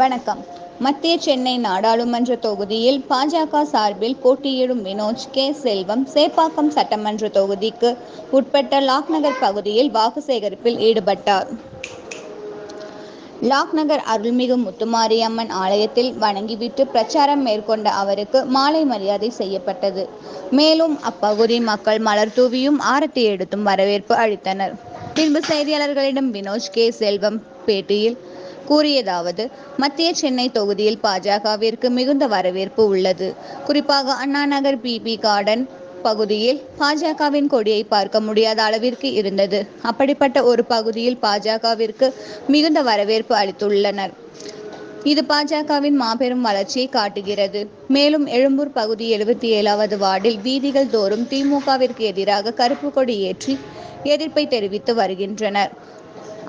வணக்கம். மத்திய சென்னை நாடாளுமன்ற தொகுதியில் பாஜக சார்பில் போட்டியிடும் வினோஜ் கே. செல்வம் சேப்பாக்கம் சட்டமன்ற தொகுதிக்கு உட்பட்ட லாக்நகர் பகுதியில் வாக்கு சேகரிப்பில் ஈடுபட்டார். லாக் நகர் அருள்மிகு முத்துமாரியம்மன் ஆலயத்தில் வணங்கிவிட்டு பிரச்சாரம் மேற்கொண்ட அவருக்கு மாலை மரியாதை செய்யப்பட்டது. மேலும் அப்பகுதி மக்கள் மலர் தூவியும் ஆரத்தி எடுத்தும் வரவேற்பு அளித்தனர். பின்பு செய்தியாளர்களிடம் வினோஜ் கே. செல்வம் பேட்டியில் கூறியதாவது மத்திய சென்னை தொகுதியில் பாஜகவிற்கு மிகுந்த வரவேற்பு உள்ளது. குறிப்பாக அண்ணா நகர் பிபி கார்டன் பகுதியில் பாஜகவின் கொடியை பார்க்க முடியாத அளவிற்கு இருந்தது. அப்படிப்பட்ட ஒரு பகுதியில் பாஜகவிற்கு மிகுந்த வரவேற்பு அளித்துள்ளனர். இது பாஜகவின் மாபெரும் வளர்ச்சியை காட்டுகிறது. மேலும் எழும்பூர் பகுதி எழுபத்தி ஏழாவது வார்டில் வீதிகள் தோறும் திமுகவிற்கு எதிராக கருப்பு கொடி ஏற்றி எதிர்ப்பை தெரிவித்து வருகின்றனர்.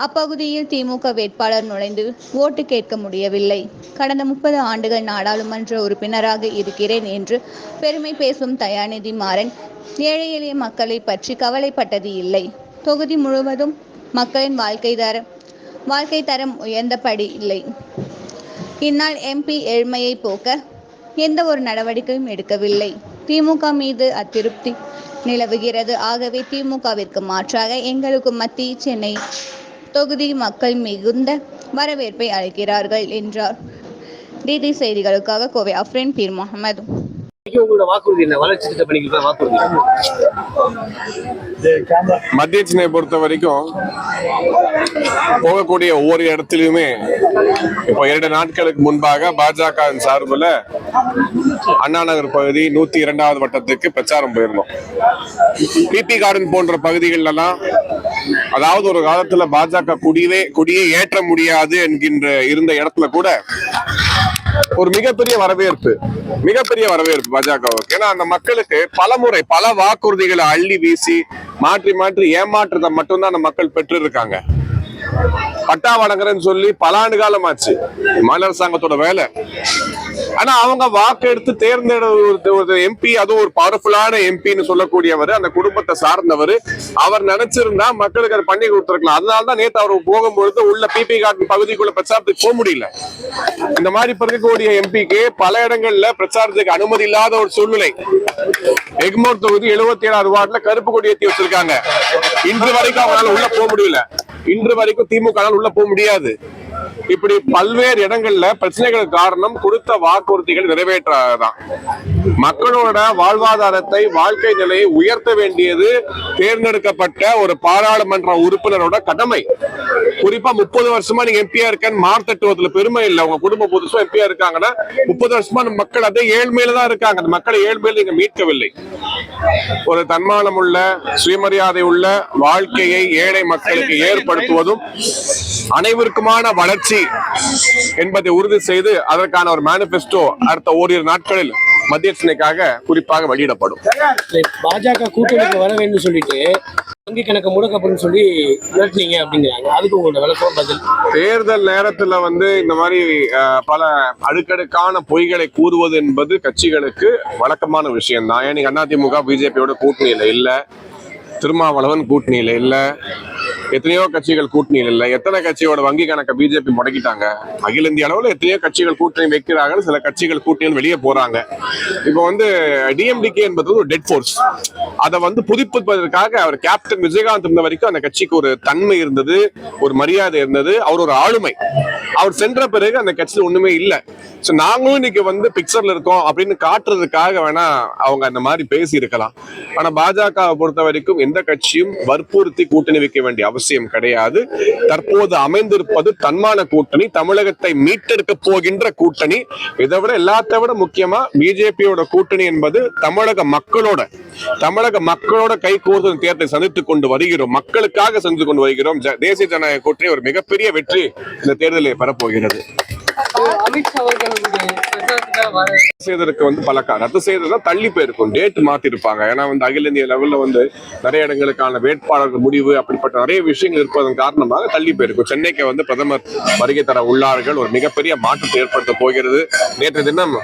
அப்பகுதியில் திமுக வேட்பாளர் நுழைந்து ஓட்டு கேட்க முடியவில்லை. கடந்த முப்பது ஆண்டுகள் நாடாளுமன்ற உறுப்பினராக இருக்கிறேன் என்று பெருமை பேசும் தயாநிதி மாறன் ஏழை எளிய மக்களை பற்றி கவலைப்பட்டது இல்லை. தொகுதி முழுவதும் மக்களின் வாழ்க்கை தரம் வாழ்க்கை தரம் உயர்ந்தபடி இல்லை. இந்நாள் எம்பி ஏழ்மையை போக்க எந்த ஒரு நடவடிக்கையும் எடுக்கவில்லை. திமுக மீது அதிருப்தி நிலவுகிறது. ஆகவே திமுகவிற்கு மாற்றாக எங்களுக்கு மத்திய சென்னை தொகுதி மக்கள் மிகுந்த வரவேற்பை அளிக்கிறார்கள் என்றார். டிடி செய்திகளுக்காக கோவை அஃப்ரேன் பீர் முகமது. மத்திய சென்னை பொறுத்த வரைக்கும் போகக்கூடிய ஒவ்வொரு இடத்துலயுமே இப்போ இரண்டு நாட்களுக்கு முன்பாக பாஜக சார்பில் அண்ணா நகர் பகுதி நூத்தி இரண்டாவது வட்டத்துக்கு பிரச்சாரம் போயிருந்தோம். பிபி கார்டன் போன்ற பகுதிகளெல்லாம் அதாவது ஒரு காலத்துல பாஜக குடியே குடியே ஏற்ற முடியாது என்கின்ற இருந்த இடத்துல கூட ஒரு மிகப்பெரிய வரவேற்பு மிகப்பெரிய வரவேற்பு பாஜகவுக்கு. ஏன்னா அந்த மக்களுக்கு பல முறை பல வாக்குறுதிகளை அள்ளி வீசி மாற்றி மாற்றி ஏமாற்றத்தை மட்டும்தான் அந்த மக்கள் பெற்று இருக்காங்க பட்டா வழங்குறேன்னு சொல்லி பல ஆண்டு காலம் ஆச்சு மாநில அரசாங்கத்தோட வேலை. ஆனா அவங்க வாக்கு எடுத்து ஒரு எம்பி அதுவும் ஒரு பவர்ஃபுல்லான எம்பின்னு சொல்லக்கூடியவர் அந்த குடும்பத்தை சார்ந்தவர். அவர் நினைச்சிருந்தா மக்களுக்கு அதை பண்ணி கொடுத்துருக்கலாம். அதனால தான் நேத்து அவர் போகும்பொழுது உள்ள பிபி கார்டன் பகுதிக்குள்ள பிரச்சாரத்துக்கு போக முடியல. இந்த மாதிரி இருக்கக்கூடிய எம்பிக்கு பல இடங்கள்ல பிரச்சாரத்துக்கு அனுமதி இல்லாத ஒரு சூழ்நிலை. எக்மோர் தொகுதி எழுபத்தி ஏழாவது வார்டுல கருப்பு கொடி ஏத்தி வச்சிருக்காங்க. இன்று வரைக்கும் அவங்களால உள்ள போக முடியல. இன்று வரைக்கும் திமுக உள்ள போக முடியாது. இப்படி பல்வேறு இடங்கள்ல பிரச்சனைகளுக்கு காரணம் கொடுத்த வாக்குறுதிகள் நிறைவேற்றாததான் மக்களோட வாழ்வாதாரத்தை வாழ்க்கை நிலையை உயர்த்த வேண்டியது தேர்ந்தெடுக்கப்பட்ட ஒரு பாராளுமன்ற உறுப்பினரோட கடமை. குறிப்பா முப்பது வருஷமா நீங்க எம்பியா இருக்கேன்னு மார்த்தட்டுவதுல பெருமை இல்லை. உங்க குடும்ப புதுசும் எம்பியா இருக்காங்கன்னா முப்பது வருஷமா மக்கள் அதே ஏழ்மையில தான் இருக்காங்க. அந்த மக்களை ஏழ்மையில நீங்க மீட்கவில்லை. ஒரு தன்மானம் உள்ள சுயமரியாதை உள்ள வாழ்க்கையை ஏழை மக்களுக்கு ஏற்படுத்துவதும் அனைவருக்குமான வளர்ச்சி என்பதை உறுதி செய்து அதற்கான ஒரு மேனிபெஸ்டோ அடுத்த ஓரிரு நாட்களில் மத்திய சென்னைக்காக குறிப்பாக வெளியிடப்படும். பாஜக கூட்டணிக்கு வர வேண்டும் சொல்லிட்டு வங்கி கணக்கு முடக்கப்படும் சொல்லி மிரட்டினீங்க அப்படிங்கிறாங்க. அதுக்கு உங்களோட விளக்கம் பதில். தேர்தல் நேரத்துல வந்து இந்த மாதிரி பல அடுக்கடுக்கான பொய்களை கூறுவது என்பது கட்சிகளுக்கு வழக்கமான விஷயம் தான் ஏன் நீங்க அதிமுக பிஜேபியோட கூட்டணியில இல்ல திருமாவளவன் கூட்டணியில இல்ல எத்தனையோ கட்சிகள் கூட்டணியில் இல்லை. எத்தனை கட்சியோட வங்கி கணக்கை பிஜேபி முடக்கிட்டாங்க? அகில இந்திய அளவில் எத்தனையோ கட்சிகள் கூட்டணி வைக்கிறாங்க சில கட்சிகள் கூட்டணி வெளியே போறாங்க. இப்போ வந்து டிஎம்டிகே என்பது ஒரு டெட் ஃபோர்ஸ் அதை வந்து புதுப்பிப்பதற்காக அவர் கேப்டன் விஜயகாந்த் இருந்த வரைக்கும் அந்த கட்சிக்கு ஒரு தன்மை இருந்தது ஒரு மரியாதை இருந்தது அவர் ஒரு ஆளுமை. அவர் சென்ற பிறகு அந்த கட்சியில் ஒண்ணுமே இல்லை. ஸோ நாங்களும் இன்னைக்கு வந்து பிக்சர்ல இருக்கோம் அப்படின்னு காட்டுறதுக்காக வேணா அவங்க அந்த மாதிரி பேசி இருக்கலாம் ஆனா பாஜகவை பொறுத்த வரைக்கும் எந்த கட்சியும் வற்புறுத்தி கூட்டணி வைக்க வேண்டிய அவசியம் அவசியம் கிடையாது. தற்போது அமைந்திருப்பது தன்மான கூட்டணி தமிழகத்தை மீட்டெடுக்க போகின்ற கூட்டணி. இதை விட எல்லாத்த விட முக்கியமா பிஜேபியோட கூட்டணி என்பது தமிழக மக்களோட தமிழக மக்களோட கை கோர்த்து தேர்தலை சந்தித்துக் கொண்டு வருகிறோம். மக்களுக்காக சந்தித்துக் கொண்டு வருகிறோம். தேசிய ஜனநாயக கூட்டணி ஒரு மிகப்பெரிய வெற்றி இந்த தேர்தலை பெறப்போகிறது. அமித்ஷா அவர்களுடைய செய்ததற்கு வந்து பல ரத்து செய்ததுதான் தள்ளி போயிருக்கும். டேட் மாத்திருப்பாங்க. ஏன்னா வந்து அகில இந்திய லெவல்ல வந்து நிறைய இடங்களுக்கான வேட்பாளர்கள் முடிவு அப்படிப்பட்ட நிறைய விஷயங்கள் இருப்பதன் காரணமாக தள்ளி போயிருக்கும். சென்னைக்கு வந்து பிரதமர் வருகை தர உள்ளார்கள். ஒரு மிகப்பெரிய மாற்றத்தை ஏற்படுத்த போகிறது. நேற்று தினம்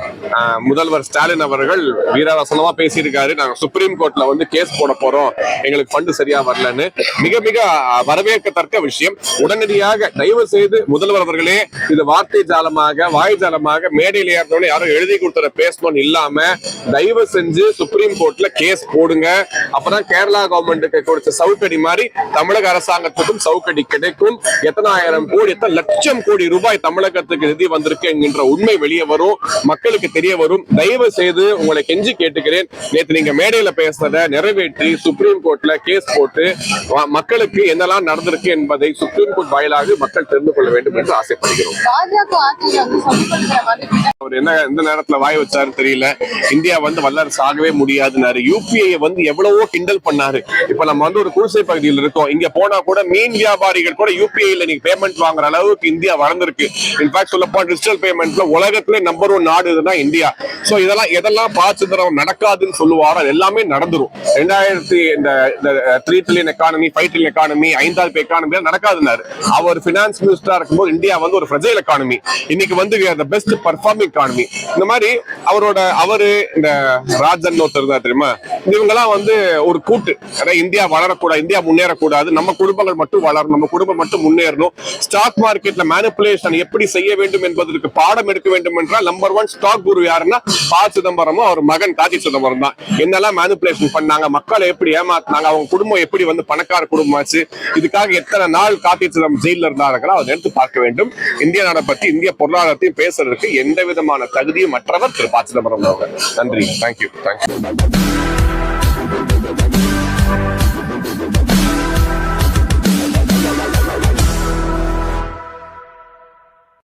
முதல்வர் ஸ்டாலின் அவர்கள் வீராவசனமா பேசியிருக்காரு. நாங்க சுப்ரீம் கோர்ட்ல வந்து கேஸ் போட போறோம். எங்களுக்கு ஃபண்டு சரியா வரலன்னு. மிக மிக வரவேற்கத்தக்க விஷயம். உடனடியாக தயவு செய்து முதல்வர் அவர்களே இது வார்த்தை ஜாலமாக வாய் ஜாலமாக மேடையில் ஏறதோட யாரும் எழுதி கொடுத்துற பேசணும்னு இல்லாம தயவு செஞ்சு சுப்ரீம் கோர்ட்ல கேஸ் போடுங்க. அப்பதான் கேரளா கவர்மெண்ட்டுக்கு கொடுத்த சவுக்கடி மாதிரி தமிழக அரசாங்கத்துக்கும் சவுக்கடி கிடைக்கும். எத்தனாயிரம் கோடி எத்தனை லட்சம் கோடி ரூபாய் தமிழகத்துக்கு நிதி வந்திருக்கு என்கின்ற உண்மை வெளியே வரும். மக்களுக்கு தெரிய வரும் தயவு செய்து உங்களை கெஞ்சி கேட்டுக்கிறேன். நேற்று நீங்க மேடையில பேசுறத நிறைவேற்றி சுப்ரீம் கோர்ட்ல கேஸ் போட்டு மக்களுக்கு என்னெல்லாம் நடந்திருக்கு என்பதை சுப்ரீம் கோர்ட் வாயிலாக மக்கள் தெரிந்து கொள்ள வேண்டும் என்று ஆசைப்படுகிறோம். அவர் என்ன எந்த நேரத்துல வாய் வச்சாரு தெரியல. இந்தியா வந்து வல்லரசு ஆகவே முடியாதுன்னாரு. யூபிஐ வந்து எவ்வளவோ கிண்டல் பண்ணாரு. இப்ப நம்ம வந்து ஒரு குடிசை பகுதியில் இருக்கோம். இங்க போனா கூட மீன் வியாபாரிகள் கூட யூபிஐல நீங்க பேமெண்ட் வாங்குற அளவுக்கு இந்தியா வளர்ந்துருக்கு. இன்ஃபேக்ட் சொல்ல போனா டிஜிட்டல் பேமெண்ட்ல உலகத்திலே நம்பர் ஒன் நாடு இதுதான் இந்தியா. ஸோ இதெல்லாம் எதெல்லாம் பா சிதம்பரம் நடக்காதுன்னு சொல்லுவாரோ அது எல்லாமே நடந்துரும். ரெண்டாயிரத்தி இந்த three trillion economy five trillion economy ஐந்தாவது எக்கானமி நடக்காதுனாரு அவர் ஃபினான்ஸ் மினிஸ்டரா இருக்கும்போது இந்தியா வந்து ஒரு ஃப்ரெஜைல் எக்கானமி இன்னைக்கு வந்து பெஸ்ட் பர்ஃபார்மிங் எக்கானமி இந்த மாதிரி அவரோட அவரு இந்த ராஜன் ஒருத்தர் தான் தெரியுமா? இவங்கெல்லாம் வந்து ஒரு கூட்டு. அதாவது இந்தியா வளரக்கூடாது இந்தியா முன்னேறக்கூடாது. நம்ம குடும்பங்கள் மட்டும் வளரணும் நம்ம குடும்பம் மட்டும் முன்னேறணும். ஸ்டாக் மார்க்கெட்ல மேனிப்புலேஷன் எப்படி செய்ய வேண்டும் என்பதற்கு பாடம் எடுக்க வேண்டும் என்றால் நம்பர் ஒன் ஸ்டாக் குரு யாருன்னா பா சிதம்பரமும் அவர் மகன் கார்த்தி சிதம்பரம் தான். என்னெல்லாம் மேனிப்புலேஷன் பண்ணாங்க மக்களை எப்படி ஏமாத்தினாங்க அவங்க குடும்பம் எப்படி வந்து பணக்கார குடும்பமாச்சு இதுக்காக எத்தனை நாள் கார்த்தி சிதம்பரம் ஜெயில இருந்தார்கள் அதை எடுத்து பார்க்க வேண்டும். இந்திய நாடை பத்தி இந்திய பொருளாதாரத்தையும் பேசுறதுக்கு எந்த விதமான தகுதியும் மற்றவர் திரு பா சிதம்பரம் அவர்கள். நன்றி. Thank you thank you